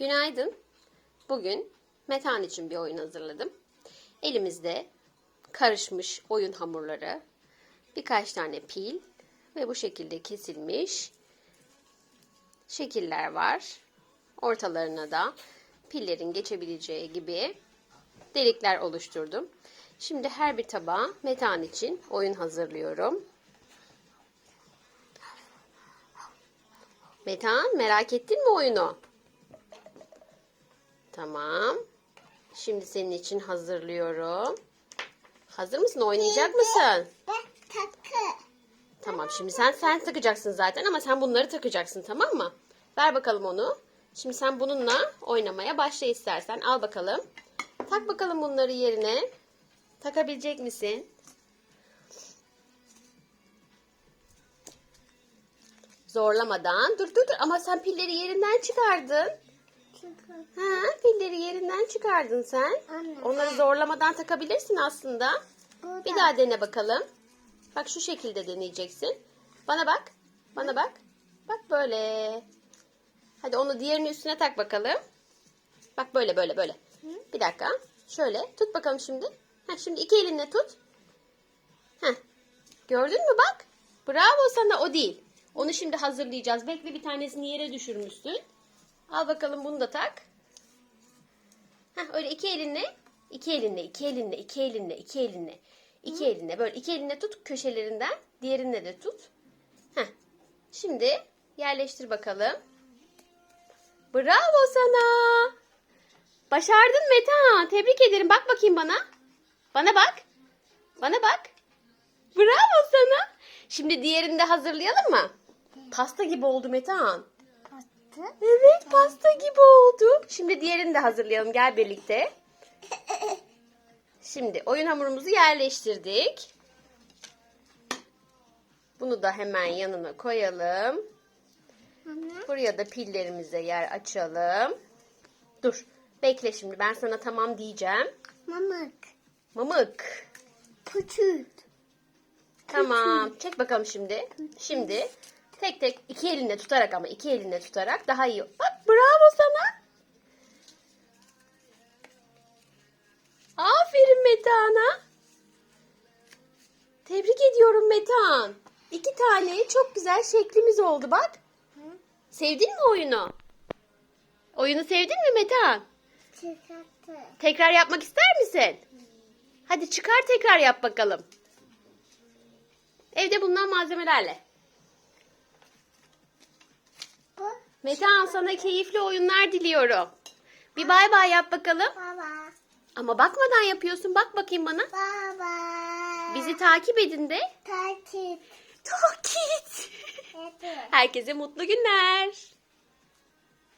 Günaydın. Bugün Metan için bir oyun hazırladım. Elimizde karışmış oyun hamurları, birkaç tane pil ve bu şekilde kesilmiş şekiller var. Ortalarına da pillerin geçebileceği gibi delikler oluşturdum. Şimdi her bir tabağa Metan için oyun hazırlıyorum. Metan merak ettin mi oyunu? Tamam. Şimdi senin için hazırlıyorum. Hazır mısın? Oynayacak mısın? Bak takı. Tamam. Şimdi sen sen takacaksın zaten ama sen bunları takacaksın tamam mı? Ver bakalım onu. Şimdi sen bununla oynamaya başla istersen. Al bakalım. Tak bakalım bunları yerine. Takabilecek misin? Zorlamadan. Dur dur dur ama sen pilleri yerinden çıkardın. Ha, pilleri yerinden çıkardın sen. Anne. Onları zorlamadan takabilirsin aslında. bu Bir da daha dene bakalım. Bak şu şekilde deneyeceksin. Bana bak. Bana bak. Bak böyle. Hadi onu diğerinin üstüne tak bakalım. Bak böyle böyle böyle. Bir dakika. Şöyle tut bakalım şimdi. Heh, şimdi iki elinle tut. Heh. Gördün mü bak. Bravo sana o değil. Onu şimdi hazırlayacağız. Bekle bir tanesini yere düşürmüşsün. Al bakalım bunu da tak. Heh, öyle iki elinle, iki elinle, iki elinle, iki elinle, iki elinle, iki elinle böyle iki elinle tut köşelerinden, diğerinle de tut. Heh. Şimdi yerleştir bakalım. Bravo sana. Başardın Meta. Tebrik ederim. Bak bakayım bana. Bana bak. Bana bak. Bravo sana. Şimdi diğerini de hazırlayalım mı? Pasta gibi oldu Metehan. Pastı. Evet pasta gibi oldu. Şimdi diğerini de hazırlayalım. Gel birlikte. Şimdi oyun hamurumuzu yerleştirdik. Bunu da hemen yanına koyalım. Buraya da pillerimize yer açalım. Dur. Bekle şimdi ben sana tamam diyeceğim. Mamık. Mamık. Küçük. Tamam. Çek bakalım şimdi. Şimdi tek tek iki elinle tutarak ama iki elinle tutarak daha iyi. Bak bravo sana. Aferin Metehan'a. Tebrik ediyorum Metehan. İki tane çok güzel şeklimiz oldu bak. Sevdin mi oyunu? Oyunu sevdin mi Metehan? Çıkarttı. Tekrar yapmak ister misin? Hadi çıkar tekrar yap bakalım. Evde bulunan malzemelerle. Metehan sana keyifli oyunlar diliyorum. Bir bay bay yap bakalım. baba. Ama bakmadan yapıyorsun. Bak bakayım bana. Baba. Bizi takip edin de. takip. Takip. Evet. Herkese mutlu günler.